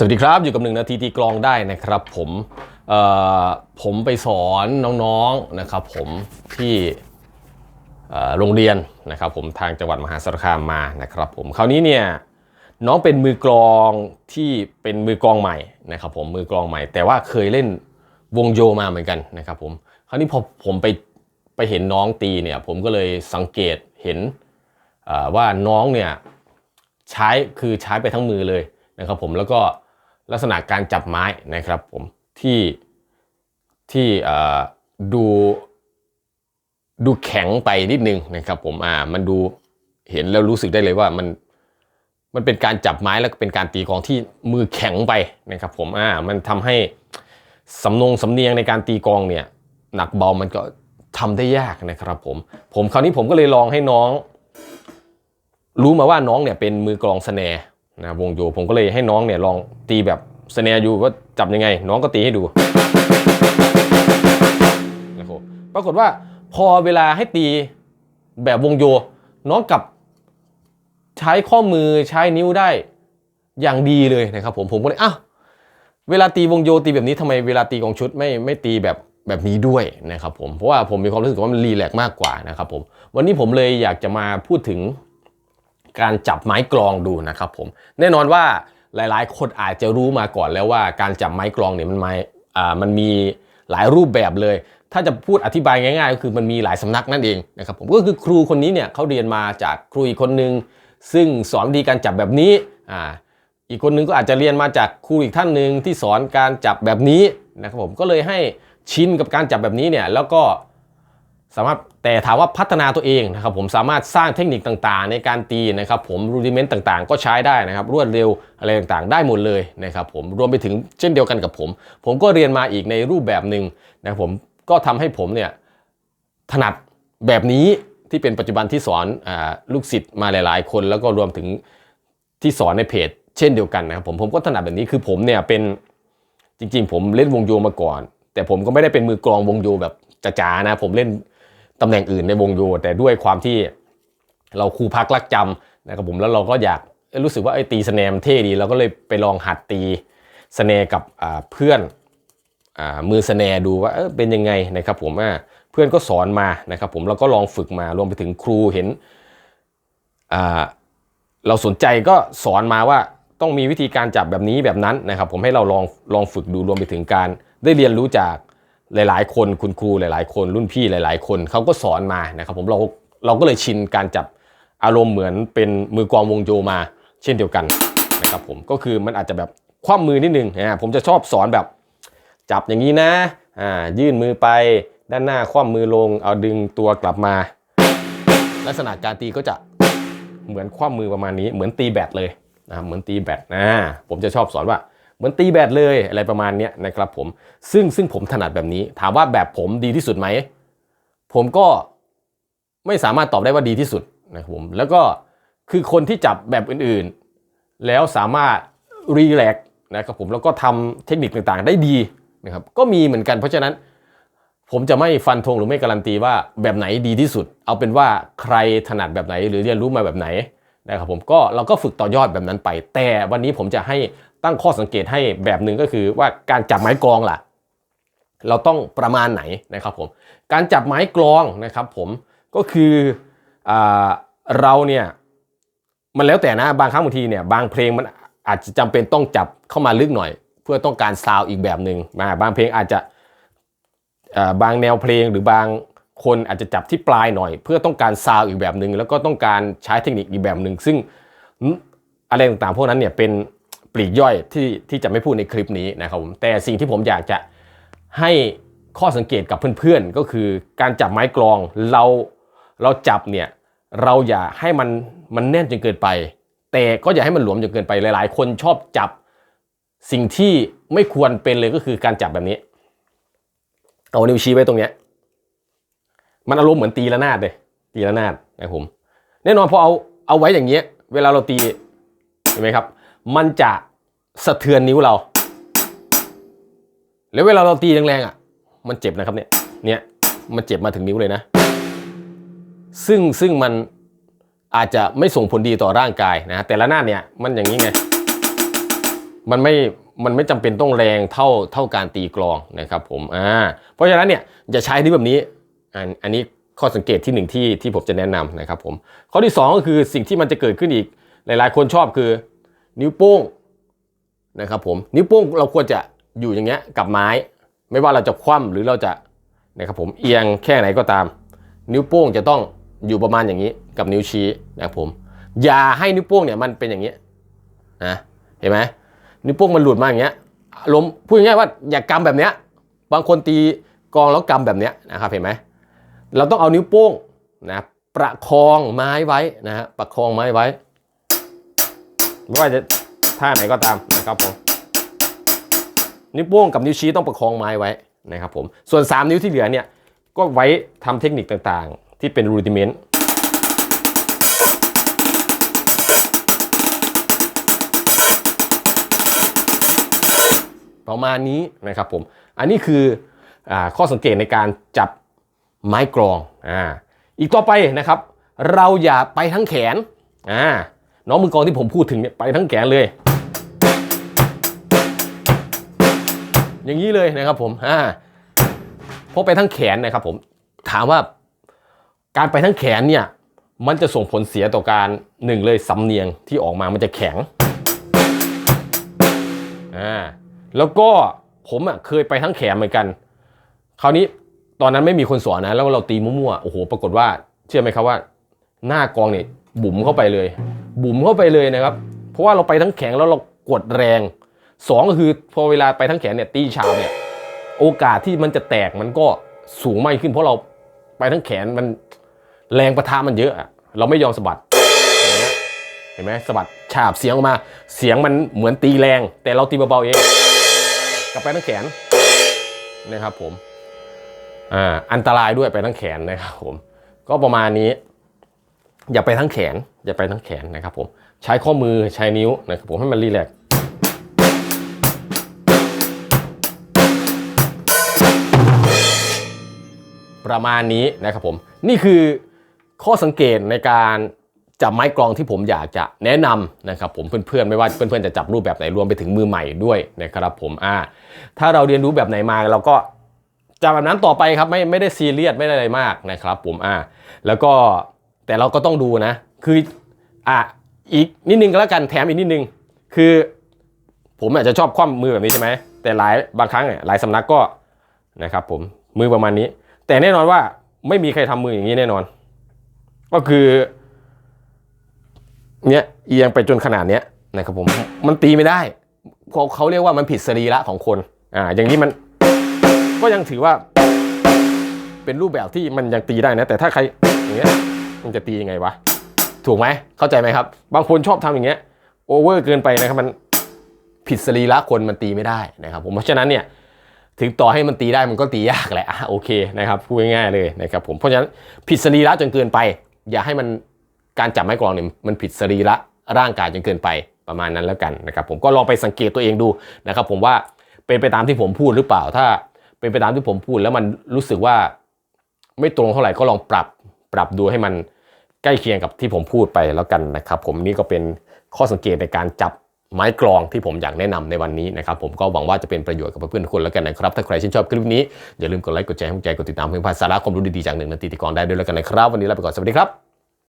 สวัสดีครับ อยู่กับหนึ่งนาทีตีกลองได้นะครับผมผมไปสอนน้องๆนะครับผมที่โรงเรียนนะครับผมทางจังหวัดมหาสารคามมานะครับผมคราวนี้เนี่ยน้องเป็นมือกลองที่เป็นมือกลองใหม่นะครับผมมือกลองใหม่ แต่ว่าเคยเล่นวงโยมาเหมือนกันนะครับผมคราวนี้พอผมไปไปเห็นน้องตีเนี่ยผมก็เลยสังเกตเห็นว่าน้องเนี่ยใช้คือใช้ไปทั้งมือเลยนะครับผมแล้วก็ ลักษณะการจับไม้นะครับผมที่ที่ดูดูแข็งไปนิดนึงนะครับผมอ่ามันดูเห็นแล้วรู้สึกได้เลยว่ามันมันเป็นการจับไม้แล้วก็เป็นการตีกองที่มือแข็งไปนะครับผมอ่ามันทำให้สำนงสำเนียงในการตีกองเนี่ยหนักเบามันก็ทำได้ยากนะครับผมผมคราวนี้ผมก็เลยลองให้น้อง รู้มาว่าน้องเนี่ยเป็นมือกลองสแนร์ นะวงโยผมก็เลยให้น้องเนี่ยลองตีแบบสแนร์อยู่ว่าจับยังไง น้องก็ตีให้ดูนะครับปรากฏว่าพอเวลาให้ตีแบบวงโย น้องกับใช้ข้อมือใช้นิ้วได้อย่างดีเลยนะครับผมผมก็เลยอ้าวเวลาตีวงโยตีแบบนี้ทำไมเวลาตีกองชุดไม่ไม่ตีแบบแบบนี้ด้วยนะครับผมเพราะว่าผมมีความรู้สึกว่ามันรีแลกซ์มากกว่านะครับผมวันนี้ผมเลยอยากจะมาพูดถึง การจับไม้กลองดูนะครับผมแน่นอนว่าหลายๆ คนอาจจะรู้มาก่อนแล้วว่าการจับไม้กลองเนี่ยมันไม้อ่ามันมีหลายรูปแบบเลย ถ้าจะพูดอธิบายง่ายๆ ก็คือมันมีหลายสำนักนั่นเองนะครับผมก็คือครูคนนี้เนี่ยเขาเรียนมาจากครูอีกคนนึง ซึ่งสอนวิธีการจับแบบนี้อ่าอีกคนนึงก็อาจจะเรียนมาจากครูอีกท่านหนึ่งที่สอนการจับแบบนี้นะครับผมก็เลยให้ชินกับการจับแบบนี้เนี่ยแล้วก็ สามารถแต่ถามว่าพัฒนาตัวเองนะครับผมสามารถสร้างเทคนิคต่างๆ ในการตีนะครับผมรูดิเมนต์ต่างๆ ก็ใช้ได้นะครับรวดเร็วอะไรต่างๆ ได้หมดเลยนะครับผมรวมไปถึงเช่นเดียวกันกับผม ผมก็เรียนมาอีกในรูปแบบหนึ่งนะครับผมก็ทำให้ผมเนี่ยถนัดแบบนี้ที่เป็นปัจจุบันที่สอนอลูกศิษย์มาหลาย ๆ คน แล้วก็รวมถึงที่สอนในเพจ เช่นเดียวกันนะครับผมผมก็ถนัดแบบนี้คือผมเนี่ยเป็นจริง ๆ ผมเล่นวงโยมาก่อน แต่ผมก็ไม่ได้เป็นมือกลองวงโยแบบจ๋าๆนะผมเล่น ตำแหน่งอื่นในวงโย แต่ด้วยความที่เราครูพักรักจำนะครับผมแล้วเราก็อยากรู้สึกว่าไอ้ตีสแนร์มันเท่ดีเราก็เลยไปลองหัดตีสแนร์กับเพื่อนอมือสแนร์ดูว่าเเป็นยังไงนะครับผมเพื่อนก็สอนมานะครับผมเราก็ลองฝึกมารวมไปถึงครูเห็นเราสนใจก็สอนมาว่าต้องมีวิธีการจับแบบนี้แบบนั้นนะครับ ผมให้เราลองลองฝึกดูรวมไปถึงการได้เรียนรู้จาก หลาย ๆ คนคุณครูหลาย ๆ คนรุ่นพี่หลาย ๆ คนเขาก็สอนมานะครับผมเราเราก็เลยชินการจับอารมณ์เหมือนเป็นมือกลองวงโยมา เช่นเดียวกันนะครับผมก็คือมันอาจจะแบบคว่ำมือนิดนึงนะผมจะชอบสอนแบบจับอย่างนี้นะอ่ายื่นมือไปด้านหน้าคว่ำมือลง เอาดึงตัวกลับมา ลักษณะการตีก็จะเหมือนคว่ำมือประมาณนี้เหมือนตีแบดเลยนะเหมือนตีแบดนะผมจะชอบสอนว่า เหมือนตีแบดเลยอะไรประมาณนี้นะครับผมซึ่งซึ่งผมถนัดแบบนี้ ถามว่าแบบผมดีที่สุดไหม ผมก็ไม่สามารถตอบได้ว่าดีที่สุดนะครับผมแล้วก็คือคนที่จับแบบอื่นๆ แล้วสามารถรีแลกซ์นะครับผมแล้วก็ทำเทคนิคต่างๆ ได้ดีนะครับก็มีเหมือนกันเพราะฉะนั้น ผมจะไม่ฟันธงหรือไม่การันตีว่าแบบไหนดีที่สุด เอาเป็นว่าใครถนัดแบบไหนหรือเรียนรู้มาแบบไหนนะครับผมก็เราก็ฝึกต่อยอดแบบนั้นไป แต่วันนี้ผมจะให้ ตั้งข้อสังเกตให้แบบหนึ่งก็คือว่าการจับไม้กลองล่ะ เราต้องประมาณไหนนะครับผมการจับไม้กลองนะครับผมก็คืออเราเนี่ยมันแล้วแต่นะบางครั้งบางทีเนี่ยบางเพลงมันอาจจะจำเป็นต้องจับเข้ามาลึกหน่อย เพื่อต้องการซาวอีกแบบหนึ่งมาบางเพลงอาจจะบางแนวเพลงหรือบางคนอาจจะจับที่ปลายหน่อย เพื่อต้องการซาวอีกแบบหนึ่งแล้วก็ต้องการใช้เทคนิคอีกแบบหนึ่งซึ่งอะไรต่างๆพวกนั้นเนี่ยเป็น ปลีกย่อยที่ที่จะไม่พูดในคลิปนี้นะครับผมแต่สิ่งที่ผมอยากจะให้ข้อสังเกตกับเพื่อนๆ ก็คือการจับไม้กลองเราเราจับเนี่ยเราอย่าให้มันมันแน่นจนเกินไป แต่ก็อย่าให้มันหลวมจนเกินไปหลาย ๆ คนชอบจับสิ่งที่ไม่ควรเป็นเลยก็คือการจับแบบนี้ เอานิ้วชี้ไว้ตรงเนี้ยมันอารมณ์เหมือนตีระนาดเลยตีระนาดนะครับผมแน่นอนพอเอาเอาไว้อย่างเงี้ย เวลาเราตีเห็นไหมครับ มันจะสะเทือนนิ้วเรา แล้วเวลาเราตีแรงๆอะ มันเจ็บนะครับเนี่ย เนี่ยมันเจ็บมาถึงนิ้วเลยนะ ซึ่งซึ่งมันอาจจะไม่ส่งผลดีต่อร่างกายนะ แต่ละหน้าดเนี่ยมันอย่างนี้ไง มันไม่ มันไม่จำเป็นต้องแรงเท่าเท่าการตีกลองนะครับผม อ่า เพราะฉะนั้นเนี่ยอย่าใช้นิ้วแบบนี้ อันอันนี้ข้อสังเกตที่หนึ่งที่ที่ผมจะแนะนำนะครับผม ข้อที่สองก็คือสิ่งที่มันจะเกิดขึ้นอีกหลายๆ คนชอบคือ นิ้วโป้งนะครับผมนิ้วโป้งเราควรจะอยู่อย่างเงี้ยกับไม้ ไม่ว่าเราจะคว่ำหรือเราจะนะครับผมเอียงแค่ไหนก็ตาม นิ้วโป้งจะต้องอยู่ประมาณอย่างนี้กับนิ้วชี้นะครับผม อย่าให้นิ้วโป้งเนี่ยมันเป็นอย่างนี้นะเห็นไหมนิ้วโป้งมันหลุดมาอย่างเงี้ยลมพูดง่ายๆว่าอย่ากำแบบเนี้ยบางคนตีกองแล้วกำแบบเนี้ยนะครับเห็นไหมเราต้องเอานิ้วโป้งนะประคองไม้ไว้นะฮะประคองไม้ไว้ ไม่ว่าจะท่าไหนก็ตามนะครับผมนิ้วโป้งกับนิ้วชี้ต้องประคองไม้ไว้นะครับผมส่วน 3 นิ้วที่เหลือเนี่ยก็ไว้ทำเทคนิคต่างๆ ที่เป็นรูดิเมนต์ประมาณนี้นะครับผม อันนี้คืออข้อสังเกตในการจับไม้กรองอ่าอีกต่อไปนะครับ เราอย่าไปทั้งแขนอ่า น้องมือกองที่ผมพูดถึงเนี่ยไปทั้งแขนเลย อย่างนี้เลยนะครับผมอ่าเพราะไปทั้งแขนนะครับผมถามว่าการไปทั้งแขนเนี่ยมันจะส่งผลเสียต่อการหนึ่งเลยสำเนียงที่ออกมามันจะแข็งอ่าแล้วก็ผมอะเคยไปทั้งแขนเหมือนกัน คราวนี้ตอนนั้นไม่มีคนสอนนะ แล้วเราตีมั่วๆโอ้โห ปรากฏว่า เชื่อไหมครับว่า หน้ากองเนี่ยบุ๋มเข้าไปเลย บุ๋มเข้าไปเลยนะครับ เพราะว่าเราไปทั้งแขนแล้วเรากดแรงสองก็คือพอเวลาไปทั้งแขนเนี่ยตีชาวเนี่ยโอกาสที่มันจะแตกมันก็สูงมากขึ้น เพราะเราไปทั้งแขนมันแรงประทะมันเยอะอะเราไม่ยอมสะบัดเงี้ยเห็นไหมสะบัดฉาบเสียงออกมาเสียงมันเหมือนตีแรง แต่เราตีเบาๆเองกลับไปทั้งแขนนะครับผมอ่าอันตรายด้วยไปทั้งแขนนะครับผม ก็ประมาณนี้ อย่าไปทั้งแขน อย่าไปทั้งแขนนะครับผม ใช้ข้อมือใช้นิ้วนะครับผมให้มันรีแลกซ์ประมาณนี้นะครับผม นี่คือข้อสังเกตในการจับไม้กลองที่ผมอยากจะแนะนำนะครับผมเพื่อนๆ ไม่ว่าเพื่อนๆ จะจับรูปแบบไหนรวมไปถึงมือใหม่ด้วยนะครับผมอ่าถ้าเราเรียนรู้แบบไหนมาเราก็จับแบบนั้นต่อไปครับไม่ไม่ได้ซีเรียสไม่ได้อะไรมากนะครับผมอ่าแล้วก็ แต่เราก็ต้องดูนะ คืออะอีกนิดนึงก็แล้วกันแถมอีกนิดนึง คือ ผมอาจจะชอบคว่ำมือแบบนี้ใช่ไหมแต่หลายบางครั้งเนี่ยหลายสำนักก็นะครับ ผมมือประมาณนี้ แต่แน่นอนว่าไม่มีใครทำมืออย่างนี้แน่นอน ก็คือเนี้ยเอียงไปจนขนาดเนี้ยนะครับผมมันตีไม่ได้เขาเขาเรียกว่ามันผิดสรีระของคนอ่าอย่างนี้มันก็ยังถือว่า เป็นรูปแบบที่มันยังตีได้นะ แต่ถ้าใครอย่างเงี้ย มันจะตียังไงวะ ถูกไหมเข้าใจไหมครับ บางคนชอบทำอย่างเงี้ยโอเวอร์เกินไปนะครับมันผิดสรีระคนมันตีไม่ได้นะครับผมเพราะฉะนั้นเนี่ยถึงต่อให้มันตีได้มันก็ตียากแหละอะโอเคนะครับพูดง่ายๆเลยนะครับผมเพราะฉะนั้นผิดสรีระจนเกินไป อย่าให้มันการจับไม้กลองเนี่ยมันผิดสรีระร่างกายจนเกินไปประมาณนั้นแล้วกันนะครับผมก็ลองไปสังเกตตัวเองดูนะครับผมว่าเป็นไปตามที่ผมพูดหรือเปล่า ถ้าเป็นไปตามที่ผมพูดแล้วมันรู้สึกว่าไม่ตรงเท่าไหร่ก็ลองปรับ ปรับดูให้มันใกล้เคียงกับที่ผมพูดไปแล้วกันนะครับผมนี่ก็เป็นข้อสังเกตในการจับไม้กรองที่ผมอยากแนะนำในวันนี้นะครับผมก็หวังว่าจะเป็นประโยชน์กับเพื่อนๆทุกคนแล้วกันนะครับ ถ้าใครชื่นชอบคลิปนี้ อย่าลืมกดไลค์กดแชร์กดใจกดติดตามเพื่อนๆสาระความรู้ดีๆจากหนึ่งนาทีติกรได้ด้วยแล้วกันนะครับ วันนี้ลาไปก่อนสวัสดีครับ